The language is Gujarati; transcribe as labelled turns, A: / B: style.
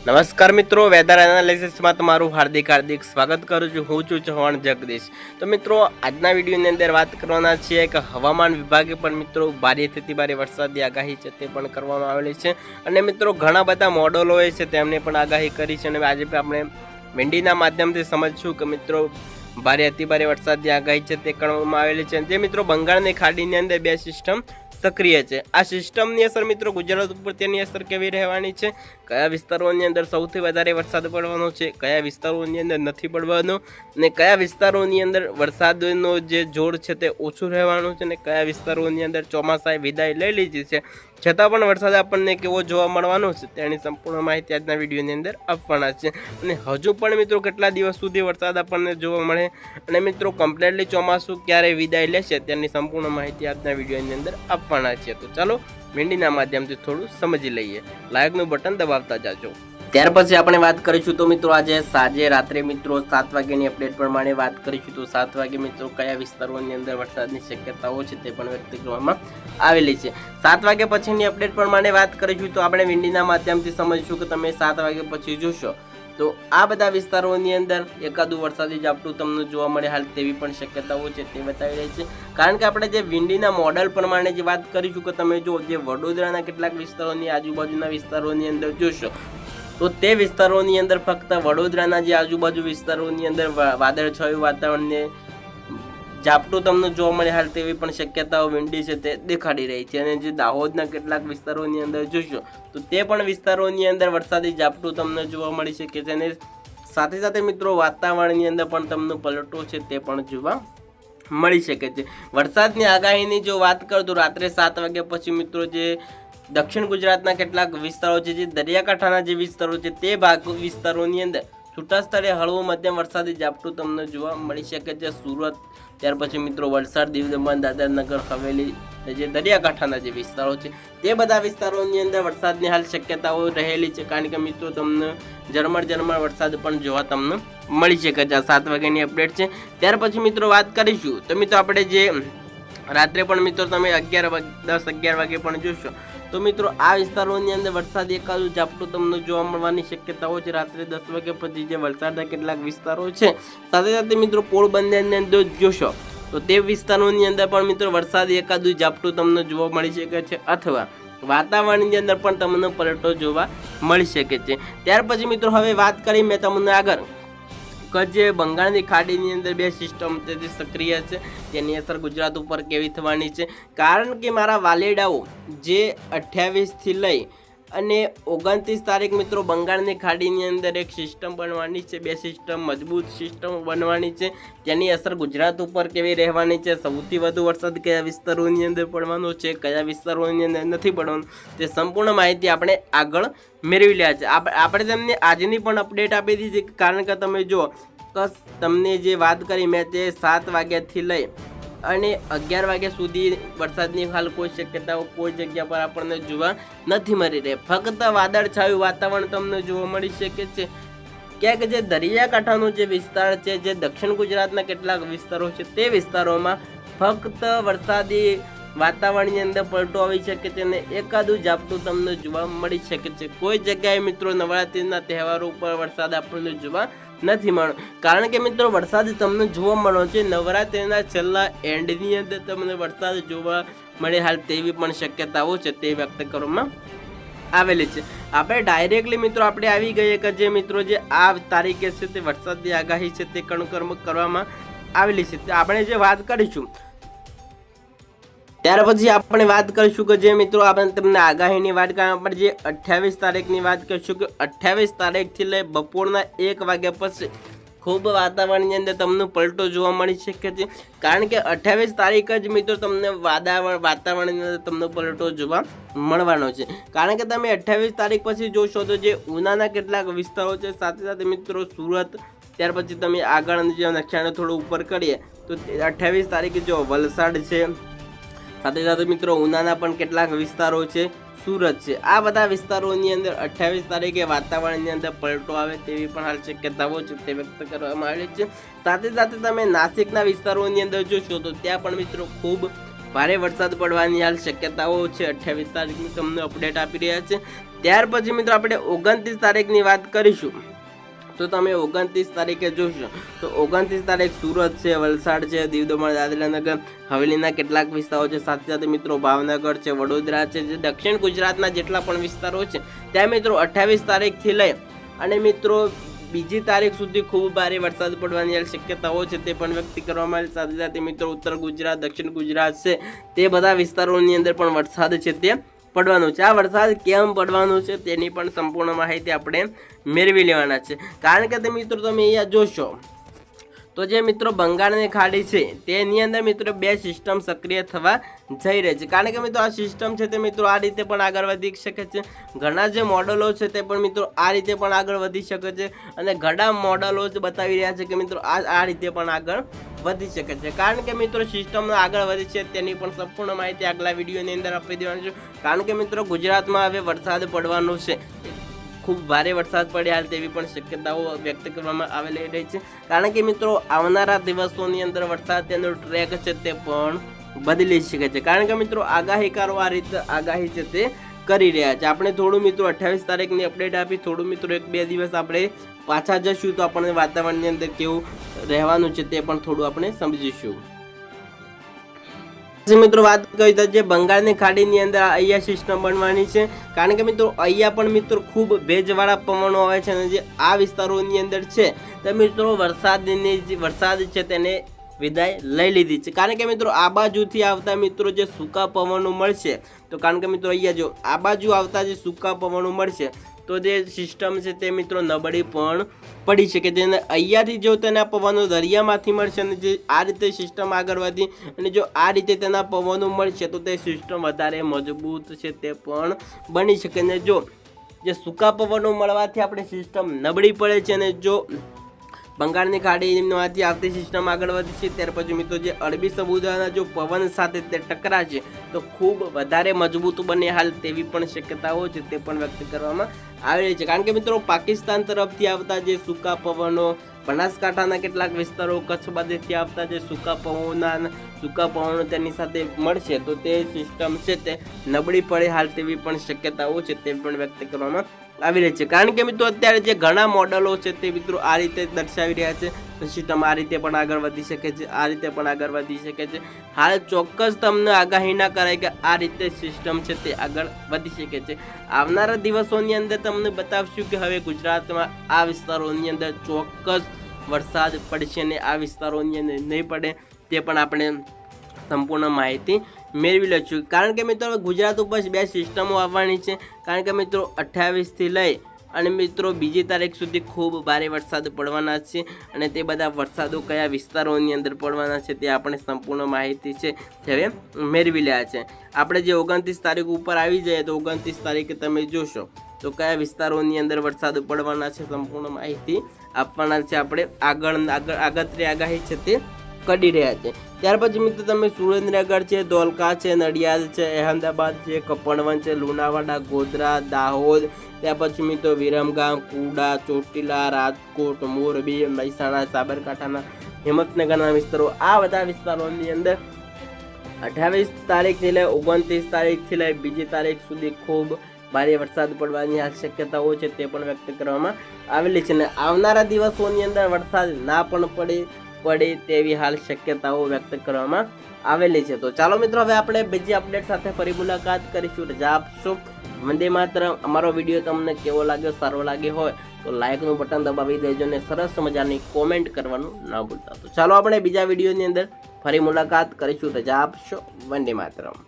A: નમસ્કાર મિત્રો, વેધર એનાલિસિસમાં તમારું હાર્દિક હાર્દિક સ્વાગત કરું છું. હું છું ચૌહાણ જગદીશ. તો મિત્રો, આજના વિડીયોની અંદર વાત કરવાના છીએ કે હવામાન વિભાગે પણ મિત્રો ભારેથી ભારે વરસાદની આગાહી છે તે પણ કરવામાં આવેલી છે. અને મિત્રો, ઘણા બધા મોડલો હોય છે તેમને પણ આગાહી કરી છે. અને આજે આપણે મેંડીના માધ્યમથી સમજશું કે મિત્રો, ભારે અતિ ભારે વરસાદની આગાહી છે તે કરવામાં આવેલી છે. જે મિત્રો બંગાળની ખાડીની અંદર બે સિસ્ટમ સક્રિય છે. આ સિસ્ટમની અસર મિત્રો ગુજરાત ઉપર તેની અસર કેવી રહેવાની છે? કયા વિસ્તારોની અંદર સૌથી વધારે વરસાદ પડવાનો છે, કયા વિસ્તારોની અંદર નથી પડવાનો અને કયા વિસ્તારોની અંદર વરસાદનો જે જોર છે તે ઓછું રહેવાનું છે અને કયા વિસ્તારોની અંદર ચોમાસાએ વિદાય લઈ લીધી છે, છતાં પણ વરસાદ આપણને કેવો જોવા મળવાનો છે તેની સંપૂર્ણ માહિતી આજના વિડીયોની અંદર આપવાના છે. અને હજુ પણ મિત્રો કેટલા દિવસ સુધી વરસાદ આપણને જોવા મળે અને મિત્રો કમ્પ્લેટલી ચોમાસું ક્યારે વિદાય લેશે તેની સંપૂર્ણ માહિતી આજના વિડીયોની અંદર આપવાના છે. તો ચાલો ભીંડીના માધ્યમથી થોડું સમજી લઈએ. લાયકનું બટન દબાવતા જાજો. ત્યાર પછી આપણે વાત કરીશું તો મિત્રો આજે સાંજે રાત્રે મિત્રો સાત વાગ્યાની અપડેટ પ્રમાણે વાત કરીશું તો સાત વાગે મિત્રો કયા વિસ્તારોની અંદર વરસાદની શક્યતાઓ છે તે પણ વ્યક્ત કરવામાં આવેલી છે. સાત વાગ્યા પછીની અપડેટ પ્રમાણે વાત કરીશું તો આપણે વિંડીના માધ્યમથી સમજીશું કે તમે સાત વાગ્યા પછી જોશો. તો આ બધા વિસ્તારોની અંદર એકાદું વરસાદી ઝાપટું તમને જોવા મળે હાલ તેવી પણ શક્યતાઓ છે તે બતાવી રહી છે. કારણ કે આપણે જે વિંડીના મોડલ પ્રમાણે જે વાત કરીશું કે તમે જો જે વડોદરાના કેટલાક વિસ્તારોની આજુબાજુના વિસ્તારોની અંદર જોશો, તો તે વિસ્તારોની અંદર ફક્ત વડોદરાના જે આજુબાજુ વિસ્તારોની અંદર વાદળછાયું વાતાવરણને ઝાપટું તમને જોવા મળે હાલ તેવી પણ શક્યતાઓ વિંડી છે તે દેખાડી રહી છે. અને જે દાહોદના કેટલાક વિસ્તારોની અંદર જોશો, તો તે પણ વિસ્તારોની અંદર વરસાદી ઝાપટું તમને જોવા મળી શકે છે. અને સાથે સાથે મિત્રો વાતાવરણની અંદર પણ તમને પલટો છે તે પણ જોવા મળી શકે છે. વરસાદની આગાહીની જો વાત કરું તો રાત્રે સાત વાગ્યા પછી મિત્રો જે દક્ષિણ ગુજરાતના કેટલાક વિસ્તારો છે, જે દરિયાકાંઠાના જે વિસ્તારો છે, તે ભાગ વિસ્તારોની અંદર છૂટા સ્થળે હળવો મધ્યમ વરસાદી ઝાપટું તમને જોવા મળી શકે છે. સુરત, ત્યાર પછી મિત્રો વલસાડ દીવ દમણ દાદરનગર, હવેલી જે દરિયાકાંઠાના જે વિસ્તારો છે, તે બધા વિસ્તારોની અંદર વરસાદની હાલ શક્યતાઓ રહેલી છે. કારણ કે મિત્રો તમને ઝરમર ઝરમર વરસાદ પણ જોવા તમને મળી શકે છે. આ સાત વાગ્યાની અપડેટ છે. ત્યાર પછી મિત્રો વાત કરીશું. તો મિત્રો આપણે જે રાત્રે પણ મિત્રો તમે અગિયાર દસ અગિયાર વાગે પણ જોશો તો મિત્રો, આ વિસ્તારોની અંદર વરસાદ એકાદું ઝાપટું તમને જોવા મળવાની શક્યતાઓ છે. રાત્રે દસ વાગ્યા પછી જે વલસાડના કેટલાક વિસ્તારો છે, સાથે સાથે મિત્રો પોરબંદરની અંદર જોશો, તો તે વિસ્તારોની અંદર પણ મિત્રો વરસાદ એકાદું ઝાપટું તમને જોવા મળી શકે છે અથવા વાતાવરણની અંદર પણ તમને પલટો જોવા મળી શકે છે. ત્યાર પછી મિત્રો, હવે વાત કરી મેં તમને આગળ. કે જે બંગાળની ખાડીની અંદર બે સિસ્ટમ છે સક્રિય છે તેની અસર ગુજરાત ઉપર કેવી થવાની છે? કારણ કે મારા વાલેડાઓ જે અઠ્યાવીસથી લઈ અને ઓગણત્રીસ તારીખ મિત્રો બંગાળની ખાડીની અંદર એક સિસ્ટમ બનવાની છે, બે સિસ્ટમ મજબૂત સિસ્ટમ બનવાની છે તેની અસર ગુજરાત ઉપર કેવી રહેવાની છે, સૌથી વધુ વરસાદ કયા વિસ્તારોની અંદર પડવાનો છે, કયા વિસ્તારોની અંદર નથી પડવાનું, તે સંપૂર્ણ માહિતી આપણે આગળ મેળવી લ્યા છે. આપણે તમને આજની પણ અપડેટ આપી દીધી કારણ કે તમે જો કસ, તમને જે વાત કરી, મેં તે સાત વાગ્યાથી લઈ અને અગિયાર વાગ્યા સુધી વરસાદની હાલ કોઈ શક્યતાઓ, કોઈ જગ્યા પર આપણને જોવા નથી મળી રહી. ફક્ત વાદળછાયું વાતાવરણ તમને જોવા મળી શકે છે. ક્યાંક જે દરિયાકાંઠાનો જે વિસ્તાર છે, જે દક્ષિણ ગુજરાતના કેટલાક વિસ્તારો છે, તે વિસ્તારોમાં ફક્ત વરસાદી વાતાવરણની અંદર પલટો આવી શકે છે અને એકાદું ઝાપટું તમને જોવા મળી શકે છે. કોઈ જગ્યાએ મિત્રો નવરાત્રિના તહેવારો ઉપર વરસાદ આપણને જોવા નથી મળ્યો. કારણ કે મિત્રો, વરસાદ તમને જોવા મળ્યો છે. નવરાત્રિના છેલ્લા એન્ડની અંદર તમને વરસાદ જોવા મળે હાલ તેવી પણ શક્યતાઓ છે તે વ્યક્ત કરવામાં આવેલી છે. આપણે ડાયરેક્ટલી મિત્રો, આપણે આવી ગઈએ કે જે મિત્રો જે આ તારીખે છે તે વરસાદની આગાહી છે તે કણકર્મ કરવામાં આવેલી છે. આપણે જે વાત કરીશું ત્યાર પછી આપણે વાત કરીશું કે જે મિત્રો આપણે તમને આગાહીની વાત કરીએ, આપણે જે અઠ્યાવીસ તારીખની વાત કરીશું કે અઠ્યાવીસ તારીખથી લઈ બપોરના એક વાગ્યા પછી ખૂબ વાતાવરણની અંદર તમને પલટો જોવા મળી શકે છે. કારણ કે અઠ્યાવીસ તારીખ જ મિત્રો તમને વાતાવરણ વાતાવરણની અંદર તમને પલટો જોવા મળવાનો છે. કારણ કે તમે અઠ્યાવીસ તારીખ પછી જોશો તો જે ઉનાના કેટલાક વિસ્તારો છે, સાથે સાથે મિત્રો સુરત, ત્યાર પછી તમે આગળ જે નકશાને થોડું ઉપર કરીએ તો અઠ્યાવીસ તારીખે જો વલસાડ છે સાથે સાથે મિત્રો, ઉનાના પણ કેટલાક વિસ્તારો છે, સુરત છે. આ બધા વિસ્તારોની અંદર અઠ્યાવીસ તારીખે વાતાવરણની અંદર પલટો આવે તેવી પણ હાલ શક્યતાઓ છે તે વ્યક્ત કરવામાં આવી છે. સાથે સાથે તમે નાસિકના વિસ્તારોની અંદર જોશો તો ત્યાં પણ મિત્રો ખૂબ ભારે વરસાદ પડવાની હાલ શક્યતાઓ છે. અઠ્યાવીસ તારીખની તમને અપડેટ આપી રહ્યા છે. ત્યાર પછી મિત્રો, આપણે ઓગણત્રીસ તારીખની વાત કરીશું. તો તમે ઓગણત્રીસ તારીખે જોશો. તો ઓગણત્રીસ તારીખ સુરત છે, વલસાડ છે દીવ દમણ દાદરાનગર, હવેલીના કેટલાક વિસ્તારો છે. સાથે સાથે મિત્રો ભાવનગર છે, વડોદરા છે, જે દક્ષિણ ગુજરાતના જેટલા પણ વિસ્તારો છે, ત્યાં મિત્રો અઠ્ઠાવીસ તારીખથી લઈ અને મિત્રો બીજી તારીખ સુધી ખૂબ ભારે વરસાદ પડવાની શક્યતાઓ છે તે પણ વ્યક્ત કરવામાં આવી સાથે સાથે મિત્રો ઉત્તર ગુજરાત, દક્ષિણ ગુજરાત છે, તે બધા વિસ્તારોની અંદર પણ વરસાદ છે તે પડવાનું છે. આ વરસાદ કેમ પડવાનું છે તેની પણ સંપૂર્ણ માહિતી આપણે મેળવી લેવાના છે. કારણ કે તે મિત્રો તમે અહીંયા જોશો. તો જે મિત્રો બંગાળની ખાડી છે, તેની અંદર મિત્રો બે સિસ્ટમ સક્રિય થવા જઈ રહી છે. કારણ કે મિત્રો આ સિસ્ટમ છે તે મિત્રો આ રીતે પણ આગળ વધી શકે છે. ઘણા જે મોડલો છે તે પણ મિત્રો આ રીતે પણ આગળ વધી શકે છે અને ઘણા મોડલો જ બતાવી રહ્યા છે કે મિત્રો આ આ રીતે પણ આગળ વધી શકે છે. કારણ કે મિત્રો સિસ્ટમ આગળ વધી છે તેની પણ સંપૂર્ણ માહિતી આગલા વિડીયોની અંદર આપી દેવાની છે. કારણ કે મિત્રો ગુજરાતમાં હવે વરસાદ પડવાનો છે. ખૂબ ભારે વરસાદ પડે હાલ તેવી પણ શક્યતાઓ વ્યક્ત કરવામાં આવેલી રહી છે. કારણ કે મિત્રો, આવનારા દિવસોની અંદર વરસાદ તેનો ટ્રેક છે તે પણ બદલી શકે છે. કારણ કે મિત્રો, આગાહીકારો આ રીતે, આગાહી છે તે કરી રહ્યા છે. આપણે થોડું મિત્રો અઠ્યાવીસ તારીખની અપડેટ આપી, થોડું મિત્રો એક બે દિવસ આપણે પાછા જશું તો આપણને વાતાવરણની અંદર કેવું રહેવાનું છે તે પણ થોડું આપણે સમજીશું. મિત્રો, વાત કરી તો જે બંગાળની ખાડીની અંદર અહીંયા સિસ્ટમ બનવાની છે. કારણ કે મિત્રો, અહીંયા પણ મિત્રો ખૂબ ભેજવાળા પવનો આવે છે અને જે આ વિસ્તારોની અંદર છે, તે મિત્રો વરસાદની જે વરસાદ છે તેને વિદાય લઈ લીધી છે. કારણ કે મિત્રો, આ બાજુથી આવતા મિત્રો જે સૂકા પવનો મળશે, તો કારણ કે મિત્રો, અહીંયા જો આ બાજુ આવતા જે સૂકા પવનો મળશે તો જે સિસ્ટમ છે તે મિત્રો નબળી પણ પડી શકે અને અહીંયાથી જો તેના પવનો દરિયામાંથી મળશે અને જે આ રીતે સિસ્ટમ આગળ વધી અને જો આ રીતે તેના પવનો મળશે તો તે સિસ્ટમ વધારે મજબૂત છે તે પણ બની શકે ને જો જે સૂકા પવનો મળવાથી આપણે સિસ્ટમ નબળી પડે છે અને જો બંગાળની ખાડીમાંથી આવતી સિસ્ટમ આગળ વધી છે. ત્યાર પછી મિત્રો જે અરબી સમુદ્રના જો પવન સાથે તે ટકરાશે, તો ખૂબ વધારે મજબૂત બને હાલ તેવી પણ શક્યતાઓ છે તે પણ વ્યક્ત કરવામાં આવી છે. કારણ કે મિત્રો પાકિસ્તાન તરફથી આવતા જે સૂકા પવનો, બનાસકાંઠાના કેટલાક વિસ્તારો કચ્છ બાજુથી આવતા જે સૂકા પવનના, સૂકા પવનો તેની સાથે મળશે, તો તે સિસ્ટમ છે તે નબળી પડે હાલ તેવી પણ શક્યતાઓ છે તે પણ વ્યક્ત કરવામાં આવી રહી છે. કારણ કે મિત્રો, અત્યારે જે ઘણા મોડલો છે તે મિત્રો આ રીતે દર્શાવી રહ્યા છે. સિસ્ટમ આ રીતે પણ આગળ વધી શકે છે, આ રીતે પણ આગળ વધી શકે છે. હાલ ચોક્કસ તમને આગાહી ના કરાય કે આ રીતે સિસ્ટમ છે તે આગળ વધી શકે છે. આવનારા દિવસોની અંદર તમને બતાવશું કે હવે ગુજરાતમાં આ વિસ્તારોની અંદર ચોક્કસ વરસાદ પડશે ને આ વિસ્તારોની અંદર નહીં પડે તે પણ આપણે સંપૂર્ણ માહિતી મેળવી લઈશું કારણ કે મિત્રો ગુજરાત ઉપર બે સિસ્ટમો આવવાની છે. કારણ કે મિત્રો અઠ્ઠાવીસથી લઈ અને મિત્રો, બીજી તારીખ સુધી ખૂબ ભારે વરસાદ પડવાના છે અને તે બધા વરસાદો કયા વિસ્તારોની અંદર પડવાના છે તે આપણે સંપૂર્ણ માહિતી છે હવે મેળવી લ્યા છે. આપણે જે ઓગણત્રીસ તારીખ ઉપર આવી જઈએ તો ઓગણત્રીસ તારીખે તમે જોશો તો કયા વિસ્તારોની અંદર વરસાદ પડવાના છે સંપૂર્ણ માહિતી આપવાના છે આપણે આગળ આગળ આગતરી આગાહી છે તે કરી રહ્યા છે. ત્યાર પછી મિત્રો તમે સુરેન્દ્રનગર છે, ધોલકા છે, નડિયાદ છે, અહેમદાબાદ છે, કપડવન છે, લુણાવાડા, ગોધરા, દાહોદ, ત્યાર પછી મિત્રો વિરમગામ, કુડા, ચોટીલા, રાજકોટ, મોરબી, મહેસાણા, સાબરકાંઠાના, હિંમતનગરના વિસ્તારો. આ બધા વિસ્તારોની અંદર અઠ્યાવીસ તારીખથી લઈ ઓગણત્રીસ તારીખથી લઈ બીજી તારીખ સુધી ખૂબ ભારે વરસાદ પડવાની આ શક્યતાઓ છે તે પણ વ્યક્ત કરવામાં આવેલી છે. અને આવનારા દિવસોની અંદર વરસાદ ના પણ પડે પડે તેવી હાલ શક્યતાઓ વ્યક્ત કરવામાં આવેલી છે. તો ચાલો મિત્રો, હવે આપણે બીજી અપડેટ સાથે ફરી મુલાકાત કરીશું. રજા આપશો. વંદે માત્ર અમારો વીડિયો તમને કેવો લાગ્યો? સારો લાગ્યો હોય તો લાઇકનું બટન દબાવી દેજો ને સરસ મજાની કોમેન્ટ કરવાનું ના ભૂલતા. તો ચાલો આપણે બીજા વિડીયોની અંદર ફરી મુલાકાત કરીશું. રજા આપશો. વંદે માતરમ.